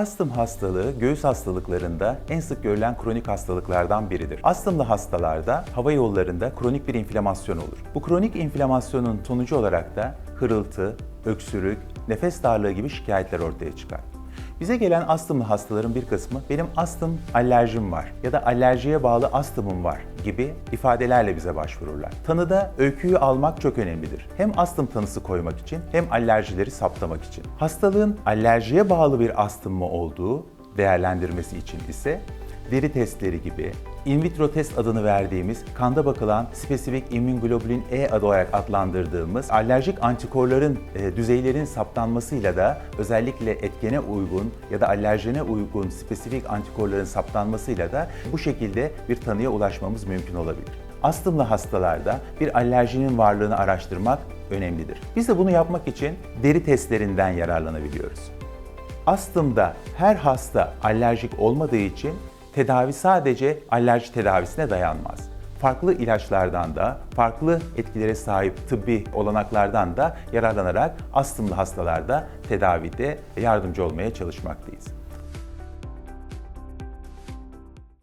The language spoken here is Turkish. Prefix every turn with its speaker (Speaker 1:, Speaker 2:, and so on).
Speaker 1: Astım hastalığı göğüs hastalıklarında en sık görülen kronik hastalıklardan biridir. Astımlı hastalarda hava yollarında kronik bir inflamasyon olur. Bu kronik inflamasyonun sonucu olarak da hırıltı, öksürük, nefes darlığı gibi şikayetler ortaya çıkar. Bize gelen astımlı hastaların bir kısmı benim astım alerjim var ya da alerjiye bağlı astımım var gibi ifadelerle bize başvururlar. Tanıda öyküyü almak çok önemlidir. Hem astım tanısı koymak için hem alerjileri saptamak için. Hastalığın alerjiye bağlı bir astım mı olduğu değerlendirmesi için ise deri testleri gibi in vitro test adını verdiğimiz kanda bakılan spesifik immünoglobulin E adı olarak adlandırdığımız alerjik antikorların e, düzeylerin saptanmasıyla da özellikle etkene uygun ya da alerjene uygun spesifik antikorların saptanmasıyla da bu şekilde bir tanıya ulaşmamız mümkün olabilir. Astımlı hastalarda bir alerjinin varlığını araştırmak önemlidir. Biz de bunu yapmak için deri testlerinden yararlanabiliyoruz. Astımda her hasta alerjik olmadığı için tedavi sadece alerji tedavisine dayanmaz. Farklı ilaçlardan da, farklı etkilere sahip tıbbi olanaklardan da yararlanarak astımlı hastalarda tedavide yardımcı olmaya çalışmaktayız.